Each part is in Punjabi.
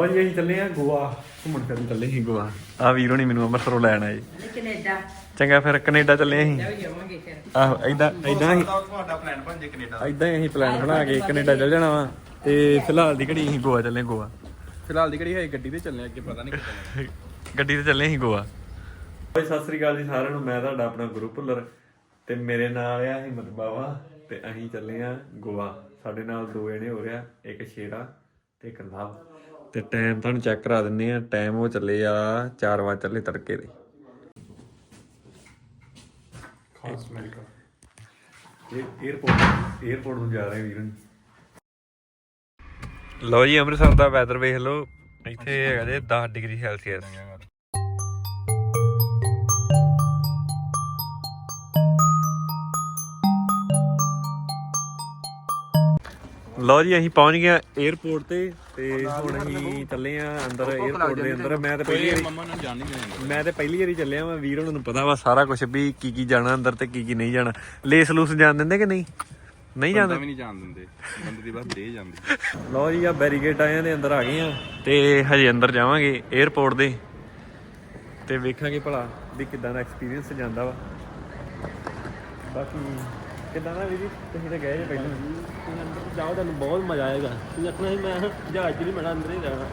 ਭਾਜੀ ਅਸੀਂ ਚੱਲੇ ਆ ਗੋਆ ਘੁੰਮਣ ਫਿਰਨ ਚੱਲੇ ਸੀ ਗੋਆ। ਆ ਵੀਰੋ ਨਹੀਂ ਮੈਨੂੰ ਅੰਮ੍ਰਿਤਸਰੋਂ ਲੈਣ ਆਏ। ਕੈਨੇਡਾ। ਚੰਗਾ ਫਿਰ ਕੈਨੇਡਾ ਚੱਲੇ ਅਸੀਂ। ਜਾਵਾਂਗੇ ਫਿਰ। ਆਹੋ ਐਦਾਂ ਐਦਾਂ ਹੀ ਤੁਹਾਡਾ ਪਲਾਨ ਬਣ ਜੇ ਕੈਨੇਡਾ ਐਦਾਂ ਹੀ ਅਸੀਂ ਪਲਾਨ ਬਣਾ ਕੇ ਕੈਨੇਡਾ ਚੱਲ ਜਾਣਾ ਵਾ। ਤੇ ਫਿਲਹਾਲ ਦੀ ਘੜੀ ਅਸੀਂ ਗੋਆ ਚੱਲੇ ਗੋਆ। ਫਿਲਹਾਲ ਦੀ ਘੜੀ ਹੈ ਗੱਡੀ ਤੇ ਚੱਲਨੇ ਅੱਗੇ ਪਤਾ ਨਹੀਂ ਕਿੱਥੇ ਗੱਡੀ ਤੇ ਚੱਲੇ ਅਸੀਂ ਗੋਆ। ਓਏ ਸਤਿ ਸ੍ਰੀ ਅਕਾਲ ਜੀ ਸਾਰਿਆਂ ਨੂੰ। ਮੈਂ ਤੁਹਾਡਾ ਆਪਣਾ ਗੁਰੂ ਭੁੱਲਰ। ਤੇ ਮੇਰੇ ਨਾਲ ਆ ਹਿੰਮਤ ਬਾਵਾ। ਤੇ ਅਸੀਂ ਚੱਲੇ ਆ ਗੋਆ। ਸਾਡੇ ਨਾਲ ਦੋ ਜਣੇ ਹੋ ਰਿਹਾ ਇੱਕ ਸ਼ੇਰਾ ਤੇ ਇੱਕ ਲਵ ਤੇ ਟਾਈਮ ਤੁਹਾਨੂੰ ਚੈੱਕ ਕਰਾ ਦਿੰਨੇ ਆ ਟਾਈਮ ਉਹ ਚੱਲੇ ਆ 4 ਵਜੇ ਚੱਲੇ ਤੜਕੇ ਦੇ। ਖਾਸ ਮਿਲਕਾ ਇਹ 에어ਪੋਰਟ 에어ਪੋਰਟ ਨੂੰ ਜਾ ਰਹੇ ਵੀਰਨ ਲਓ ਜੀ ਅੰਮ੍ਰਿਤਸਰ ਦਾ ਵੈਦਰ ਵੇਖ ਲਓ। ਇੱਥੇ ਹੈਗਾ ਜੇ 10 ਡਿਗਰੀ ਸੈਲਸੀਅਸ। ਲਓ ਜੀ ਅਸੀਂ ਪਹੁੰਚ ਗਏ 에어ਪੋਰਟ ਤੇ ਤੇ ਹੁਣ ਅਸੀਂ ਚੱਲੇ ਆ ਅੰਦਰ 에어ਪੋਰਟ ਦੇ ਅੰਦਰ। ਮੈਂ ਤਾਂ ਪਹਿਲੀ ਵਾਰੀ ਮੰਮਾ ਨੂੰ ਜਾਣ ਨਹੀਂ ਮੈਂ ਤਾਂ ਪਹਿਲੀ ਵਾਰੀ ਚੱਲਿਆ ਮੈਂ ਵੀਰ ਉਹਨਾਂ ਨੂੰ ਪਤਾ ਵਾ ਸਾਰਾ ਕੁਝ ਵੀ ਕੀ ਕੀ ਜਾਣਾ ਅੰਦਰ ਤੇ ਕੀ ਕੀ ਨਹੀਂ ਜਾਣਾ। ਲੇਸ ਲੂਸ ਜਾਣ ਦਿੰਦੇ ਕਿ ਨਹੀਂ? ਨਹੀਂ ਜਾਂਦੇ ਵੀ ਨਹੀਂ ਜਾਣ ਦਿੰਦੇ। ਬੰਦੇ ਦੀ ਬਸ ਦੇ ਜਾਂਦੇ। ਲਓ ਜੀ ਆ ਬੈਰੀਗੇਟ ਆਇਆਂ ਦੇ ਅੰਦਰ ਆ ਗਏ ਆ ਤੇ ਹਜੇ ਅੰਦਰ ਜਾਵਾਂਗੇ ਏਅਰਪੋਰਟ ਦੇ। ਤੇ ਵੇਖਾਂਗੇ ਭਲਾ ਵੀ ਕਿਦਾਂ ਦਾ ਐਕਸਪੀਰੀਅੰਸ ਜਾਂਦਾ ਵਾ। ਬਾਕੀ ਕਿਦਾਂ ਦਾ ਵੀਰ ਤੁਸੀਂ ਤਾਂ ਗਏ ਜੇ ਪਹਿਲਾਂ। ਜਾਓ, ਤੁਹਾਨੂੰ ਬਹੁਤ ਮਜ਼ਾ ਆਏਗਾ। ਤੁਸੀਂ ਆਖਣਾ ਸੀ, ਮੈਂ ਜਹਾਜ਼ 'ਚ ਨਹੀਂ ਅੰਦਰ ਹੀ ਰਹਿਣਾ।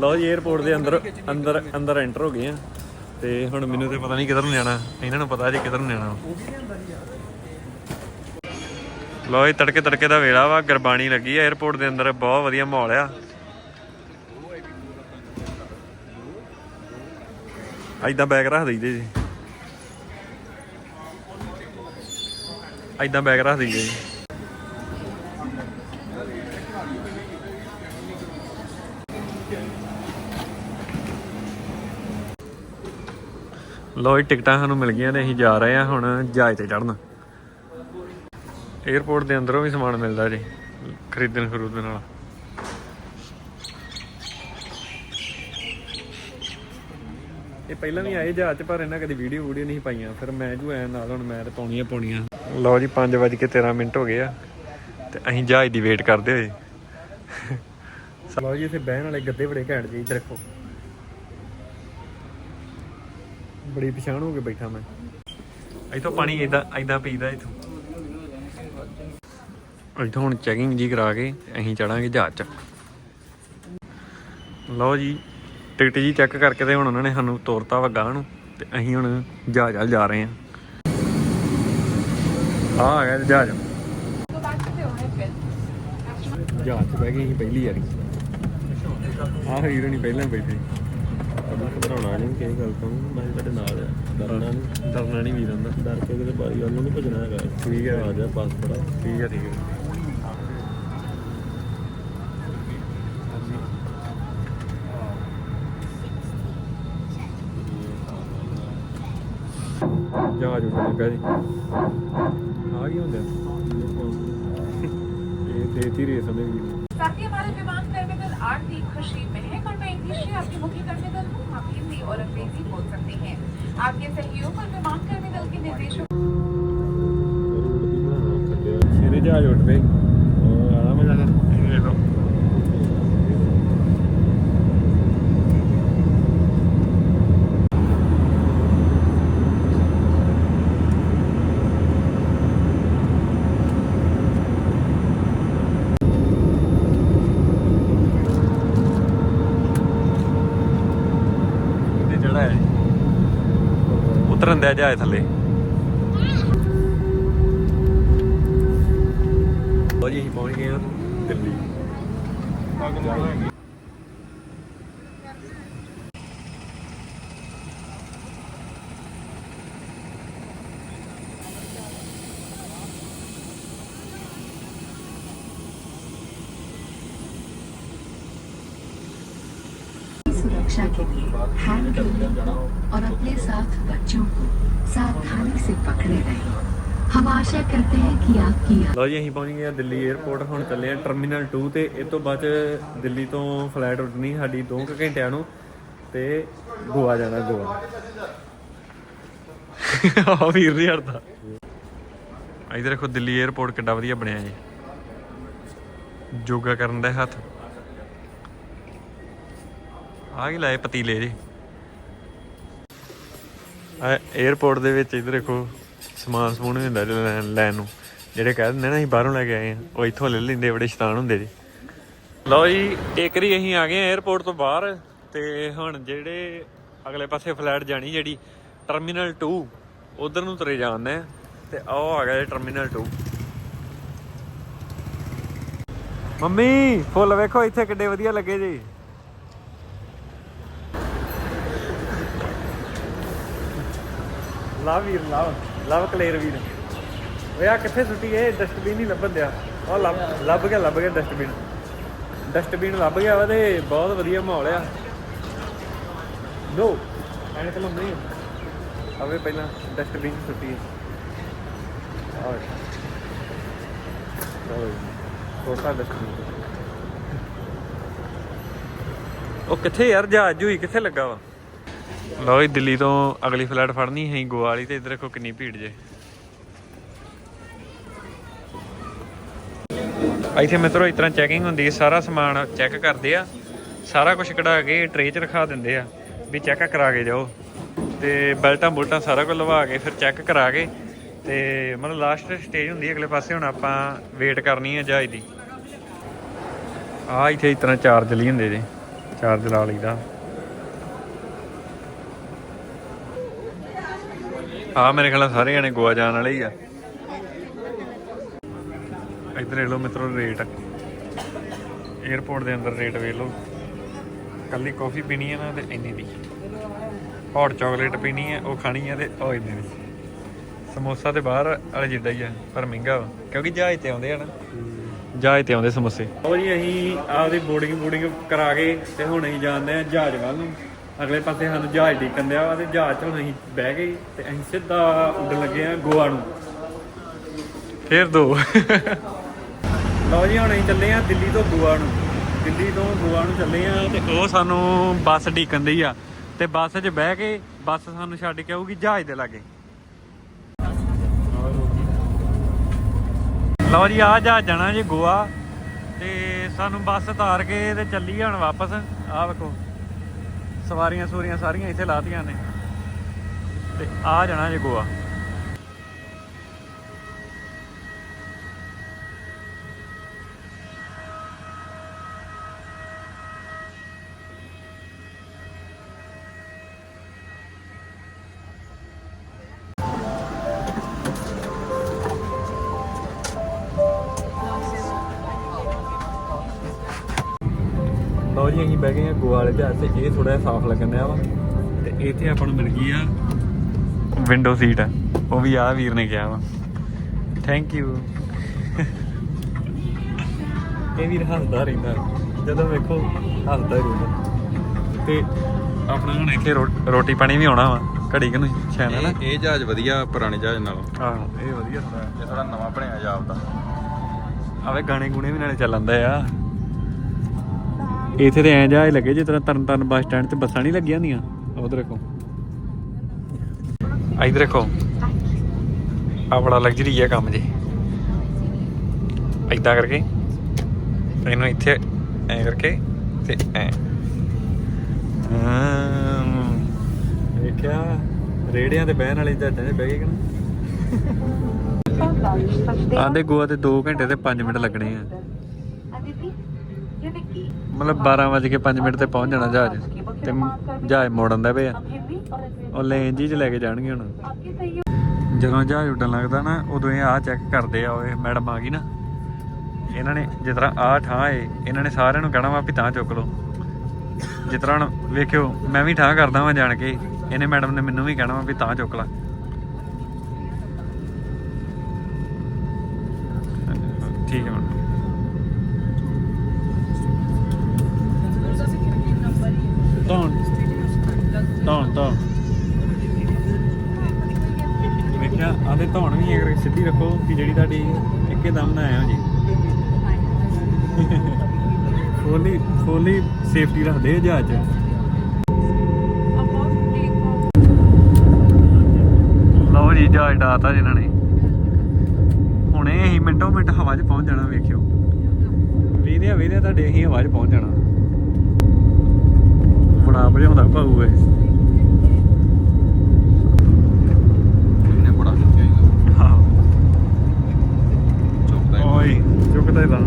ਲਓ ਜੀ 에어ਪੋਰਟ ਦੇ ਅੰਦਰ ਅੰਦਰ ਅੰਦਰ ਐਂਟਰ ਹੋ ਗਏ ਆ। ਤੇ ਹੁਣ ਮੈਨੂੰ ਤੇ ਪਤਾ ਨਹੀਂ ਕਿੱਧਰ ਨੂੰ ਜਾਣਾ। ਇਹਨਾਂ ਨੂੰ ਪਤਾ ਜੇ ਕਿੱਧਰ ਨੂੰ ਜਾਣਾ। ਲਓ ਜੀ ਤੜਕੇ ਤੜਕੇ ਦਾ ਵੇਲਾ ਵਾ। ਗਰਬਾਣੀ ਲੱਗੀ ਆ 에어ਪੋਰਟ ਦੇ ਅੰਦਰ। ਬਹੁਤ ਵਧੀਆ ਮਾਹੌਲ ਆ। ਐਦਾਂ ਬੈਗ ਰੱਖ ਦਈਦੇ ਜੀ। ਐਦਾਂ ਬੈਗ ਰੱਖ ਦਈਦੇ ਜੀ। ਲੋ ਜੀ, ਟਿਕਟਾਂ ਸਾਨੂੰ ਮਿਲ ਗਈਆਂ ਨੇ, ਅਸੀਂ ਜਾ ਰਹੇ ਹਾਂ ਹੁਣ ਜਹਾਜ਼ ਤੇ ਚੜਨ 에어ਪੋਰਟ ਦੇ ਅੰਦਰੋਂ ਵੀ ਸਮਾਨ ਮਿਲਦਾ ਜੀ ਖਰੀਦਣ ਖਰੂਦਣ ਵਾਲਾ। ਇਹ ਪਹਿਲਾਂ ਵੀ ਆਏ ਜਹਾਜ਼ 'ਚ ਪਰ ਇਹਨਾਂ ਕਦੀ ਵੀਡੀਓ ਵੀਡੀਓ ਨਹੀਂ ਪਾਈਆਂ। ਫਿਰ ਮੈਂ ਜੂ ਐ ਨਾਲ ਹੁਣ ਮੈਂ ਤੇ ਪਾਉਣੀਆਂ ਪਾਉਣੀਆਂ। ਲਓ ਜੀ 5:13 ਮਿੰਟ ਹੋ ਗਏ ਆ। ਤੇ ਅਸੀਂ ਜਹਾਜ਼ ਦੀ ਵੇਟ ਕਰਦੇ ਹੋਏ। ਲਓ ਜੀ ਇੱਥੇ ਬਹਿਣ ਵਾਲੇ ਗੱਦੇ ਬੜੇ ਘੈਂਟ ਜੀ ਇੱਧਰ ਦੇਖੋ ਬੜੀ ਪਛਾਣ ਹੋ ਕੇ ਬੈਠਾ ਮੈਂ। ਇਥੋਂ ਪਾਣੀ ਇਦਾਂ ਇਦਾਂ ਪੀਦਾ ਇਥੋਂ। ਇਥੋਂ ਹੁਣ ਚੈਕਿੰਗ ਜੀ ਕਰਾ ਕੇ ਅਸੀਂ ਚੜਾਂਗੇ ਜਹਾਜ਼ 'ਚ। ਲਓ ਜੀ ਟਿਕਟ ਜੀ ਚੈੱਕ ਕਰਕੇ ਤੇ ਹੁਣ ਉਹਨਾਂ ਨੇ ਸਾਨੂੰ ਤੋਰਤਾ ਵਾ ਗਾਂ ਨੂੰ ਤੇ ਅਸੀਂ ਹੁਣ ਜਹਾਜ਼ ਵੱਲ ਜਾ ਰਹੇ ਹਾਂ। ਆ ਆ ਗਿਆ ਜੀ ਜਹਾਜ਼। ਜਹਾਜ਼ 'ਚ ਬਹਿ ਗਏ ਅਸੀਂ ਪਹਿਲੀ ਵਾਰੀ। ਆਹ ਹੀਰੋ ਨਹੀਂ ਪਹਿਲਾਂ ਬੈਠੇ। ਘਬਰਾਉਣਾ ਨਹੀਂ ਕਿਸੇ ਗੱਲ ਤੋਂ ਮੈਂ ਤੁਹਾਡੇ ਨਾਲ ਆ ਡਰਨਾ ਨਹੀਂ। ਡਰਨਾ ਨਹੀਂ ਵੀਰ ਹੁੰਦਾ ਡਰ ਕੇ ਕਿਤੇ ਬਾਰੀ ਵੱਲ ਨੂੰ ਨਹੀਂ ਭਜਣਾ ਹੈਗਾ। ਠੀਕ ਹੈ। ਆ ਜਾ ਪਾਸ ਫੜਾ ਠੀਕ ਹੈ ਠੀਕ ਹੈ। ਜਹਾਜ਼ ਉੱਡ ਲੱਗਾ ਜੀ ਆ ਕੀ ਹੁੰਦਾ ਇਹ ਦੇਤੀ ਰੇਸ ਹਮੇ ਵੀ साथ ही हमारे विमान टर्मिनल आठ की खुशी महक और मैं इंग्लिश से आपके मुख्य टर्मिनल हूँ आप हिंदी और अंग्रेजी बोल सकते हैं आपके सहयोग और विमान टर्मिनल के निर्देशों ਸਿਰੇ ਜਹਾਜ਼ ਉੱਡ ਉਤਰਨ ਦਿਆ ਥੱਲੇ। ਲੋ ਜੀ ਅਸੀਂ ਪਹੁੰਚ ਗਏ ਹਾਂ ਦਿੱਲੀ। ਲਓ ਜੀ, ਅਸੀਂ ਪਹੁੰਚ ਗਏ ਆ ਦਿੱਲੀ 에ਅਰਪੋਰਟ ਹੁਣ ਚੱਲੇ ਆ ਟਰਮੀਨਲ 2 ਤੇ। ਇਹ ਤੋਂ ਬਾਅਦ ਦਿੱਲੀ ਤੋਂ ਫਲਾਈਟ ਉੱਡਣੀ ਸਾਡੀ 2 ਘੰਟਿਆਂ ਨੂੰ ਤੇ ਗੋਆ ਜਾਣਾ ਗੋਆ। ਆ ਵੀਰ ਨਹੀਂ ਹਟਦਾ। ਇਧਰ ਦੇਖੋ ਦਿੱਲੀ 에ਅਰਪੋਰਟ ਕਿੱਡਾ ਵਧੀਆ ਬਣਿਆ ਜੀ। ਯੋਗਾ ਕਰਨ ਦਾ ਹੱਥ। ਆ ਹੀ ਲਾਏ ਪਤੀਲੇ ਜੀ। ਆ 에ਅਰਪੋਰਟ ਦੇ ਵਿੱਚ ਇਧਰ ਦੇਖੋ ਸਮਾਨ ਸਮੂਨ ਹੁੰਦਾ ਲੈਣ ਨੂੰ। ਜਿਹੜੇ ਕਹਿ ਦਿੰਦੇ ਨਾ ਅਸੀਂ ਬਾਹਰੋਂ ਲੈ ਕੇ ਆਏ ਆ ਉਹ ਇੱਥੋਂ ਲੈ ਲੈਂਦੇ ਬੜੇ ਸ਼ੈਤਾਨ ਹੁੰਦੇ ਜੀ। ਲਓ ਜੀ ਟੇਕਰੀ ਅਸੀਂ ਆ ਗਏ ਆ 에ਅਰਪੋਰਟ ਤੋਂ ਬਾਹਰ ਤੇ ਹੁਣ ਜਿਹੜੇ ਅਗਲੇ ਪਾਸੇ ਫਲਾਈਟ ਜਾਣੀ ਜਿਹੜੀ ਟਰਮੀਨਲ 2 ਉਧਰ ਨੂੰ ਤੁਰੇ ਆ ਤੇ ਆਹ ਆ ਗਿਆ ਜੀ ਟਰਮੀਨਲ 2 ਮੰਮੀ ਫੁੱਲ ਵੇਖੋ ਇੱਥੇ ਕਿੱਡੇ ਵਧੀਆ ਲੱਗੇ ਜੀ। ਲਵ ਵੀਰ ਲਵ ਲਵ ਕਲੇਰ ਵੀਰ। ਓਏ ਆ ਕਿੱਥੇ ਸੁੱਟੀ ਇਹ ਡਸਟਬਿਨ ਹੀ ਲੱਭਣ ਦਿਆ। ਉਹ ਲੱਭ ਲੱਭ ਗਿਆ ਲੱਭ ਗਿਆ ਡਸਟਬਿਨ ਡਸਟਬਿਨ ਲੱਭ ਗਿਆ ਵਾ ਤੇ ਬਹੁਤ ਵਧੀਆ ਮਾਹੌਲ ਆ। ਨੋ ਐਨੇ ਤਾਂ ਨਹੀਂ ਪਹਿਲਾਂ ਡਸਟਬਿਨ ਸੁੱਟੀ ਹੈ ਆਹ ਡਸਟਬਿਨ ਉਹ ਕਿੱਥੇ ਯਾਰ, ਜਹਾਜ਼ ਜੂਈ ਕਿੱਥੇ ਲੱਗਾ ਵਾ? ਲਓ ਜੀ, ਦਿੱਲੀ ਤੋਂ ਅਗਲੀ ਫਲਾਈਟ ਫੜਨੀ ਹੈ ਗੋਆ ਵਾਲੀ ਤੇ ਇੱਧਰ ਦੇਖੋ ਕਿੰਨੀ ਭੀੜ ਜੇ। ਇੱਥੇ ਮਿੱਤਰੋ, ਇਸ ਤਰ੍ਹਾਂ ਚੈਕਿੰਗ ਹੁੰਦੀ ਹੈ, ਸਾਰਾ ਸਮਾਨ ਚੈੱਕ ਕਰਦੇ ਆ, ਸਾਰਾ ਕੁਝ ਕਢਾ ਕੇ ਟਰੇ 'ਚ ਰਖਾ ਦਿੰਦੇ ਆ, ਵੀ ਚੈੱਕ ਕਰਾ ਕੇ ਜਾਓ। ਤੇ ਬੈਲਟਾਂ ਬੁਲਟਾਂ ਸਾਰਾ ਕੁਝ ਲਵਾ ਕੇ ਫਿਰ ਚੈੱਕ ਕਰਾ ਕੇ, ਤੇ ਮਤਲਬ ਲਾਸਟ ਸਟੇਜ ਹੁੰਦੀ ਹੈ, ਅਗਲੇ ਪਾਸੇ ਹੁਣ ਆਪਾਂ ਵੇਟ ਕਰਨੀ ਹੈ ਜਹਾਜ਼ ਦੀ। ਆ ਇੱਥੇ ਇਸ ਤਰ੍ਹਾਂ ਚਾਰਜ ਲਈ ਹੁੰਦੇ ਜੇ ਚਾਰਜ ਲਾ ਲਈਦਾ। ਆ ਮੇਰੇ ਖਿਆਲ ਸਾਰੇ ਜਣੇ ਗੋਆ ਜਾਣ ਵਾਲੇ ਹੀ ਆ। ਇਹ ਲੋ ਮਿੱਤਰੋ ਰੇਟ। 에어ਪੋਰਟ ਦੇ ਅੰਦਰ ਰੇਟ ਵੇਖ ਲਓ। ਕੱਲੀ ਕਾਫੀ ਪੀਣੀ ਹੈ ਨਾ ਤੇ ਇੰਨੀ ਦੀ। ਹੌਟ ਚਾਕਲੇਟ ਪੀਣੀ ਹੈ ਉਹ ਖਾਣੀ ਹੈ ਤੇ ਉਹ ਇੰਨੀ ਦੀ। ਸਮੋਸਾ ਤੇ ਬਾਹਰ ਵਾਲੇ ਜਿੱਦਾਂ ਹੀ ਆ ਪਰ ਮਹਿੰਗਾ ਵਾ। ਕਿਉਂਕਿ ਜਹਾਜ਼ ਤੇ ਆਉਂਦੇ ਆ ਨਾ। ਜਹਾਜ਼ ਤੇ ਆਉਂਦੇ ਸਮੋਸੇ। ਉਹ ਜੀ ਅਸੀਂ ਆਪਦੀ ਬੋਰਡਿੰਗ ਬੋਰਡਿੰਗ ਕਰਾ ਕੇ ਤੇ ਹੁਣ ਅਸੀਂ ਜਾਂਦੇ ਆ ਜਹਾਜ਼ ਵੱਲ ਨੂੰ। ਅਗਲੇ ਪਾਸੇ ਸਾਨੂੰ ਜਹਾਜ਼ ਡੀਕਨ ਦਿਆ ਵਾ ਤੇ ਜਹਾਜ਼ 'ਚ ਹੁਣ ਅਸੀਂ ਬਹਿ ਗਏ ਤੇ ਅਸੀਂ ਸਿੱਧਾ ਉੱਡਣ ਲੱਗੇ ਆ ਗੋਆ ਨੂੰ। ਫੇਰ ਦੋ। ਲਓ ਜੀ, ਹੁਣ ਅਸੀਂ ਚੱਲੇ ਆ ਦਿੱਲੀ ਤੋਂ ਗੋਆ ਨੂੰ। ਦਿੱਲੀ ਤੋਂ ਗੋਆ ਨੂੰ ਚੱਲੇ ਆ ਤੇ ਉਹ ਸਾਨੂੰ ਬੱਸ ਢੀਕਣ ਦੀ ਆ। ਤੇ ਬੱਸ 'ਚ ਬਹਿ ਕੇ ਬੱਸ ਸਾਨੂੰ ਛੱਡ ਕੇ ਆਊਗੀ ਜਹਾਜ਼ ਦੇ ਲਾਗੇ। ਲਓ ਜੀ ਆ ਜਹਾਜ਼ ਜਾਣਾ ਜੀ ਗੋਆ। ਤੇ ਸਾਨੂੰ ਬੱਸ ਉਤਾਰ ਕੇ ਤੇ ਚੱਲੀ ਹੁਣ ਵਾਪਸ। ਆਹ ਵੇਖੋ ਸਵਾਰੀਆਂ ਸੂਰੀਆਂ ਸਾਰੀਆਂ ਇੱਥੇ ਲਾਤੀਆਂ ਨੇ। ਤੇ ਆ ਜਾਣਾ ਜੀ ਗੋਆ। ਜੀ ਅਸੀਂ ਬਹਿ ਗਏ ਆ ਗੋਆ ਵਾਲੇ ਜਹਾਜ਼ ਤੇ ਇਹ ਥੋੜਾ ਜਿਹਾ ਸਾਫ਼ ਲੱਗਣ ਡਿਆ ਵਾ। ਤੇ ਇੱਥੇ ਆਪਾਂ ਨੂੰ ਮਿਲ ਗਈ ਆ ਵਿੰਡੋ ਸੀਟ ਉਹ ਵੀ ਆ ਵੀਰ ਨੇ ਕਿਹਾ ਵਾ। ਥੈਂਕ ਯੂ ਇਹ ਵੀਰ ਹੱਸਦਾ ਰਹਿੰਦਾ। ਜਦੋਂ ਵੇਖੋ ਹੱਸਦਾ ਹੀ ਰਹਿੰਦਾ। ਤੇ ਆਪਣਾ ਹੁਣ ਇੱਥੇ ਰੋਟੀ ਪਾਣੀ ਵੀ ਆਉਣਾ ਵਾ। ਘੜੀ ਕਿ ਨੂੰ ਸ਼ਾਇਦ ਹੈ ਨਾ? ਇਹ ਇਹ ਜਹਾਜ਼ ਵਧੀਆ ਪੁਰਾਣੇ ਜਹਾਜ਼ ਨਾਲੋਂ। ਆਹੋ। ਇਹ ਵਧੀਆ ਥੋੜਾ ਇਹ ਥੋੜਾ ਨਵਾਂ ਬਣਿਆ ਜਾਪਦਾ। ਆਵੇ ਗਾਣੇ ਗੁਣੇ ਵੀ ਨਾਲੇ ਚੱਲਣਦੇ ਆ। ਇੱਥੇ ਤੇ ਐਂ ਜਹਾਜ਼ ਲੱਗੇ ਜਿਸ ਤਰ੍ਹਾਂ ਤਰਨ ਤਾਰਨ ਬੱਸ ਸਟੈਂਡ ਤੇ ਬੱਸਾਂ ਨਹੀਂ ਲੱਗੀਆਂ ਹੁੰਦੀਆਂ। ਉਧਰ ਦੇਖੋ। ਇਧਰ ਦੇਖੋ। ਆ ਬੜਾ ਲਗਜ਼ਰੀ ਹੈ ਕੰਮ ਜੀ। ਐਦਾਂ ਕਰਕੇ। ਇਹਨੂੰ ਇੱਥੇ ਐਂ ਕਰਕੇ ਤੇ ਐਂ। ਰੇੜਿਆਂ ਤੇ ਬਹਿਣ ਵਾਲੀ ਜਹਾਜ਼ਾਂ 'ਚ ਬਹਿ ਗਏ ਕਿ ਨਾ? ਆਂਦੇ ਗੋਆ ਤੇ 2 ਘੰਟੇ ਤੇ 5 ਮਿੰਟ ਲੱਗਣੇ ਆ। ਮਤਲਬ 12 ਵਜੇ ਕੇ 5 ਮਿੰਟ ਤੇ ਪਹੁੰਚ ਜਾਣਾ ਜਹਾਜ਼। ਤੇ ਜਹਾਜ਼ ਮੋੜਨ ਦਾ ਪਿਆ। ਉਹ ਲੇਨ ਜੀ ਚ ਲੈ ਕੇ ਜਾਣਗੇ ਹੁਣ। ਜਦੋਂ ਜਹਾਜ਼ ਉੱਡਣ ਲੱਗਦਾ ਨਾ ਉਦੋਂ ਇਹ ਆ ਚੈੱਕ ਕਰਦੇ ਆ ਓਏ ਮੈਡਮ ਆ ਗਈ ਨਾ। ਇਹਨਾਂ ਨੇ ਜਿਸ ਤਰ੍ਹਾਂ ਆ ਠਾਂ ਏ ਇਹਨਾਂ ਨੇ ਸਾਰਿਆਂ ਨੂੰ ਕਹਿਣਾ ਵਾ ਵੀ ਤਾਂ ਚੁੱਕ ਲਓ। ਜਿਸ ਤਰ੍ਹਾਂ ਵੇਖਿਓ ਮੈਂ ਵੀ ਠਾਂ ਕਰਦਾ ਵਾਂ ਜਾਣ ਕੇ ਇਹਨੇ ਮੈਡਮ ਨੇ ਮੈਨੂੰ ਵੀ ਕਹਿਣਾ ਵਾ ਵੀ ਤਾਂ ਚੁੱਕ ਲਾ ਠੀਕ ਹੈ ਮੈਡਮ ਧੌਣ ਧੌਣ ਧੌਣ ਵੇਖਿਆ ਆਦੇ ਧੌਣ ਵੀ ਅਗਰ ਸਿੱਧੀ ਰੱਖੋ ਕਿ ਜਿਹੜੀ ਤੁਹਾਡੀ ਇੱਕੇ ਦਮ ਨਾ ਆਇਆ ਜੀ। ਫੁੱਲੀ ਫੁੱਲੀ ਸੇਫਟੀ ਰੱਖਦੇ ਜਹਾਜ਼ 'ਚ। ਲਓ ਜੀ, ਜਹਾਜ਼ ਡਾਤਾ ਜਿਨ੍ਹਾਂ ਨੇ। ਮਿੰਟੋ ਮਿੰਟ ਹਵਾ 'ਚ ਪਹੁੰਚ ਜਾਣਾ, ਵੇਖਿਓ। ਵੀਨੇ ਵੀਨੇ ਤੁਹਾਡੇ ਅਸੀਂ ਹਵਾ 'ਚ ਪਹੁੰਚ ਜਾਣਾ। ਬੜਾ ਭਜਾਉਂਦਾ ਭਾਊ ਇਹ ਇਹਨੇ ਬੜਾ ਚੁੱਕਿਆ ਹੀ ਹਾਂ ਚੁੱਕਦਾ ਹੀ ਹੀ ਤਾਂ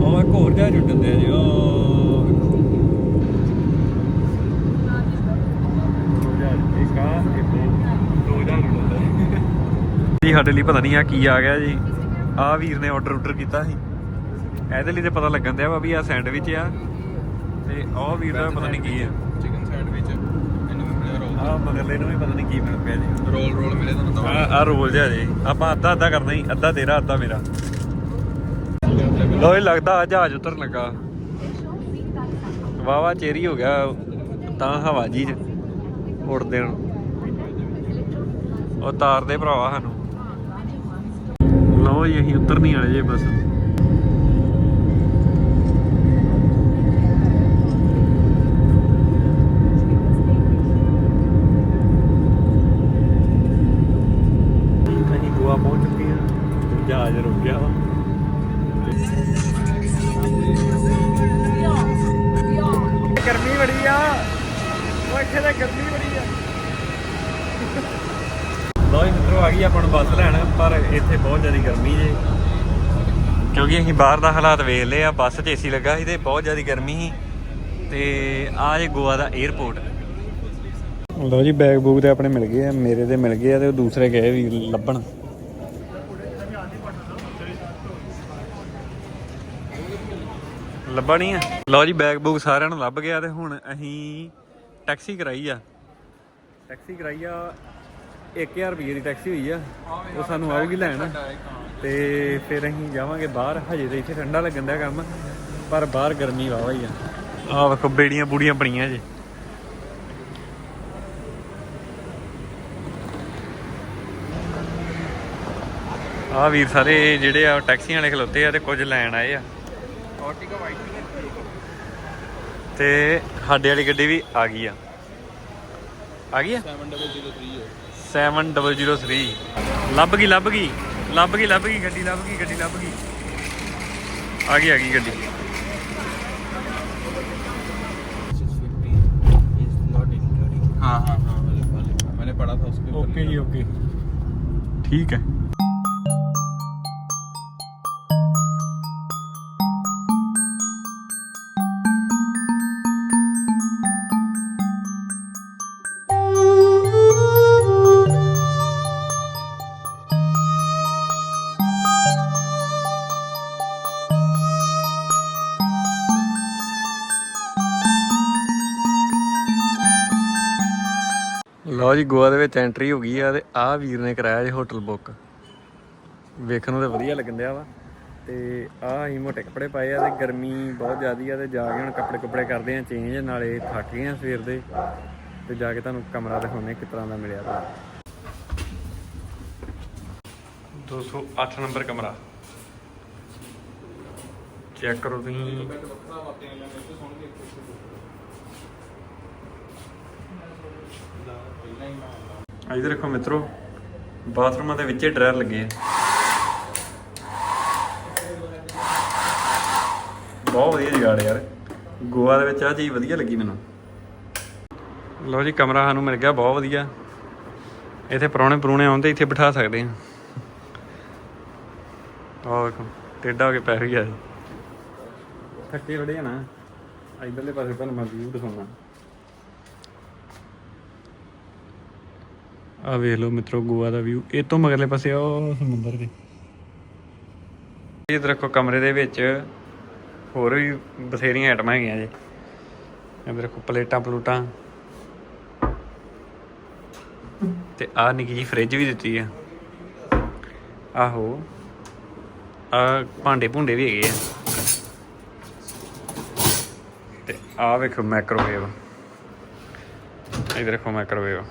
ਉਹ ਇੱਕ ਹੋਰ ਜੀ ਜੀ ਸਾਡੇ ਲਈ ਪਤਾ ਨਹੀਂ ਆ ਕੀ ਆ ਗਿਆ ਜੀ। ਆ ਵੀਰ ਨੇ ਆਰਡਰ ਆਰਡਰ ਕੀਤਾ ਸੀ। ਇਹਦੇ ਲਈ ਤੇ ਪਤਾ ਲੱਗਣ ਦਿਆ ਵਾ ਵੀ ਆ ਸੈਂਡਵਿਚ ਆ। ਤੇ ਉਹ ਵੀਰ ਦਾ ਪਤਾ ਨਹੀਂ ਕੀ ਆ। ਆ ਮਗਰਲੇ ਨੂੰ ਵੀ ਪਤਾ ਨਹੀਂ ਕੀ ਮਿਲ ਪਿਆ ਜੀ। ਰੋਲ ਰੋਲ ਮਿਲੇ ਤੁਹਾਨੂੰ ਆ ਦਵਾ ਆ ਰੋਲ ਜਿਹਾ ਜੀ। ਆਪਾਂ ਅੱਧਾ ਅੱਧਾ ਕਰਨਾ ਹੀ ਅੱਧਾ ਤੇਰਾ ਅੱਧਾ ਮੇਰਾ। ਲੋ ਇਹ ਲੱਗਦਾ ਜਹਾਜ਼ ਉਤਰਨ ਲੱਗਾ। ਵਾਵਾ ਚੇਰੀ ਹੋ ਗਿਆ। ਤਾਂ ਹਵਾ ਜੀ ਚ ਉੜਦੇ ਨੂੰ ਉਹ ਤਾਰਦੇ ਭਰਾਵਾ ਸਾਨੂੰ। ਲੋ ਜੀ ਅਸੀਂ ਉਤਰ ਨਹੀਂ ਵਾਲੇ ਜੇ ਬਸ। ਬੜੀ ਆ। ਉਹ ਇੱਥੇ ਤਾਂ ਗਰਮੀ ਬੜੀ ਆ। ਲੋ ਜੀ ਮਿੱਤਰੋ ਆ ਗਈ ਆਪਾਂ ਨੂੰ ਬੱਸ ਲੈਣ ਪਰ ਇੱਥੇ ਬਹੁਤ ਜ਼ਿਆਦਾ ਗਰਮੀ ਜੇ। ਕਿਉਂਕਿ ਅਸੀਂ ਬਾਹਰ ਦਾ ਹਾਲਾਤ ਵੇਖ ਲਏ ਆ ਬੱਸ 'ਚ ਏਸੀ ਲੱਗਾ ਸੀ ਤੇ ਬਹੁਤ ਜ਼ਿਆਦਾ ਗਰਮੀ ਸੀ। ਤੇ ਆ ਜੇ ਗੋਆ ਦਾ 에ਅਰਪੋਰਟ ਲੋ ਜੀ ਬੈਗ ਬੂਗ ਤੇ ਆਪਣੇ ਮਿਲ ਗਏ ਆ ਮੇਰੇ ਤੇ ਮਿਲ ਗਏ ਆ ਤੇ ਉਹ ਦੂਸਰੇ ਗਏ ਵੀ ਲੱਭਣ। ਲੱਭਾ ਨਹੀਂ ਆ। ਲਓ ਜੀ ਬੈਗ ਬੂਗ ਸਾਰਿਆਂ ਨੂੰ ਲੱਭ ਗਿਆ ਤੇ ਹੁਣ ਅਸੀਂ ਟੈਕਸੀ ਕਰਾਈ ਆ। ਟੈਕਸੀ ਕਰਾਈ ਆ 1000 ਰੁਪਏ ਦੀ ਟੈਕਸੀ ਹੋਈ ਆ। ਉਹ ਸਾਨੂੰ ਆਊਗੀ ਲੈਣ। ਤੇ ਫਿਰ ਅਸੀਂ ਜਾਵਾਂਗੇ ਬਾਹਰ। ਹਜੇ ਤੇ ਇੱਥੇ ਠੰਡਾ ਲੱਗਣ ਦਾ ਕੰਮ ਪਰ ਬਾਹਰ ਗਰਮੀ ਵਾਵਾ ਹੀ ਆ। ਆ ਵੇਖੋ ਬੇੜੀਆਂ ਬੂੜੀਆਂ ਬਣੀਆਂ ਜੇ। ਆ ਵੀਰ ਸਾਰੇ ਜਿਹੜੇ ਆ ਟੈਕਸੀਆਂ ਵਾਲੇ ਖਲੋਤੇ ਆ ਤੇ ਕੁਝ ਲੈਣ ਆਏ ਆ। ਆਰਟਿਕਾ ਵਾਈਟ ਤੇ ਸਾਡੇ ਵਾਲੀ ਗੱਡੀ ਵੀ ਆ ਗਈ ਆ ਆ ਗਈ ਆ 7003 ਹੈ 7003 ਲੱਭ ਗਈ ਲੱਭ ਗਈ ਲੱਭ ਗਈ ਲੱਭ ਗਈ ਗੱਡੀ ਲੱਭ ਗਈ ਗੱਡੀ ਲੱਭ ਗਈ ਆ ਗਈ ਆ ਗਈ ਗੱਡੀ हाँ हाँ हाँ वाले वाले मैंने पढ़ा था उसके ऊपर ਓਕੇ ਜੀ ਓਕੇ ਠੀਕ ਲਓ ਜੀ, ਗੋਆ ਦੇ ਵਿੱਚ ਐਂਟਰੀ ਹੋ ਗਈ ਆ ਤੇ ਆਹ ਵੀਰ ਨੇ ਕਰਾਇਆ ਜੀ ਹੋਟਲ ਬੁੱਕ ਵੇਖਣ ਨੂੰ ਤੇ ਵਧੀਆ ਲੱਗਣ ਦਿਆ ਵਾ। ਤੇ ਆਹ ਅਸੀਂ ਮੋਟੇ ਕੱਪੜੇ ਪਾਏ ਆ ਤੇ ਗਰਮੀ ਬਹੁਤ ਜ਼ਿਆਦੀ ਆ ਤੇ ਜਾ ਕੇ ਹੁਣ ਕੱਪੜੇ ਕੁੱਪੜੇ ਕਰਦੇ ਆ ਚੇਂਜ ਨਾਲੇ ਥੱਕ ਗਏ ਆ ਸਵੇਰ ਦੇ। ਤੇ ਜਾ ਕੇ ਤੁਹਾਨੂੰ ਕਮਰਾ ਦਿਖਾਉਂਦੇ ਕਿਸ ਤਰ੍ਹਾਂ ਦਾ ਮਿਲਿਆ ਤਾਂ 208 ਨੰਬਰ ਕਮਰਾ। ਚੈੱਕ ਕਰੋ ਤੁਸੀਂ। ਇਧਰ ਦੇਖੋ ਮਿੱਤਰੋ, ਬਾਥਰੂਮਾਂ ਦੇ ਵਿੱਚ ਡਰਾਇਰ ਲੱਗੇ ਆ। ਬਹੁਤ ਵਧੀਆ ਜਗਾੜ ਯਾਰ। ਗੋਆ ਦੇ ਵਿੱਚ ਆ ਚੀਜ਼ ਵਧੀਆ ਲੱਗੀ ਮੈਨੂੰ। ਲਓ ਜੀ, ਕਮਰਾ ਸਾਨੂੰ ਮਿਲ ਗਿਆ, ਬਹੁਤ ਵਧੀਆ। ਇੱਥੇ ਪਰੌਣੇ ਪਰੂਣੇ ਆਉਂਦੇ ਇੱਥੇ ਬਿਠਾ ਸਕਦੇ ਆ ਆਹ ਟੇਡਾ ਹੋ ਕੇ ਪੈ ਗਿਆ। ਜੀ ਥੱਕੇ ਬੜੇ ਆ ਨਾ। ਇਧਰਲੇ ਪਾਸੇ ਤੁਹਾਨੂੰ ਮੈਂ ਵੀਊ ਦਿਖਾਉਣਾ। ਆ ਵੇਖ ਲਓ ਮਿੱਤਰੋ, ਗੋਆ ਦਾ ਵਿਊ ਇਹ ਤੋਂ ਮਗਰਲੇ ਪਾਸੇ ਆ, ਉਹ ਸਮੁੰਦਰ ਦੇ। ਇਹ ਦੇਖੋ ਕਮਰੇ ਦੇ ਵਿੱਚ ਹੋਰ ਵੀ ਬਥੇਰੀਆਂ ਆਈਟਮਾਂ ਹੈਗੀਆਂ ਜੀ। ਇਹ ਦੇਖੋ ਪਲੇਟਾਂ, ਪਲੂਟਾਂ। ਤੇ ਆ ਨਿੱਕੀ ਜੀ ਫ੍ਰਿਜ ਵੀ ਦਿੱਤੀ ਆ। ਆਹੋ। ਆ ਭਾਂਡੇ ਭੁੰਡੇ ਵੀ ਹੈਗੇ ਆ। ਤੇ ਆ ਵੇਖੋ ਮਾਈਕ੍ਰੋਵੇਵ ਇਹ ਦੇਖੋ ਮਾਈਕ੍ਰੋਵੇਵ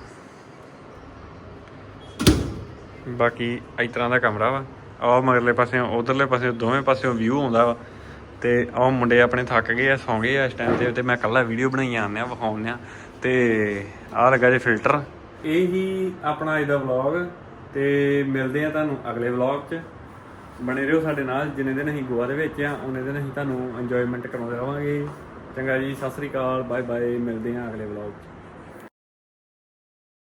ਬਾਕੀ ਇਸ ਤਰ੍ਹਾਂ ਦਾ ਕਮਰਾ ਵਾ। ਆਹ ਮਗਰਲੇ ਪਾਸੇ ਉਧਰਲੇ ਪਾਸੇ ਦੋਵੇਂ ਪਾਸਿਓਂ ਵਿਊ ਆਉਂਦਾ ਵਾ। ਤੇ ਉਹ ਮੁੰਡੇ ਆਪਣੇ ਥੱਕ ਗਏ ਆ, ਸੌਂ ਗਏ ਆ ਇਸ ਟਾਈਮ ਤੇ ਤੇ ਮੈਂ ਕੱਲਾ ਵੀਡੀਓ ਬਣਾਈ ਆਉਂਦੇ ਆ ਵਿਖਾਉਂਦੇ ਆ ਤੇ ਆਹ ਲੱਗਾ ਜੇ ਫਿਲਟਰ ਇਹ ਹੀ ਆਪਣਾ ਅੱਜ ਦਾ ਵਲੌਗ ਤੇ ਮਿਲਦੇ ਆ ਤੁਹਾਨੂੰ ਅਗਲੇ ਵਲੌਗ 'ਚ। ਬਣੇ ਰਹੋ ਸਾਡੇ ਨਾਲ, ਜਿੰਨੇ ਦਿਨ ਅਸੀਂ ਗੋਆ ਦੇ ਵਿੱਚ ਆ ਉਹਨੇ ਦਿਨ ਅਸੀਂ ਤੁਹਾਨੂੰ ਇੰਜੋਇਮੈਂਟ ਕਰਾਉਂਦੇ ਰਵਾਂਗੇ। ਚੰਗਾ ਜੀ, ਸਤਿ ਸ੍ਰੀ ਅਕਾਲ ਬਾਏ ਬਾਏ ਮਿਲਦੇ ਆ ਅਗਲੇ ਵਲੌਗ 'ਚ।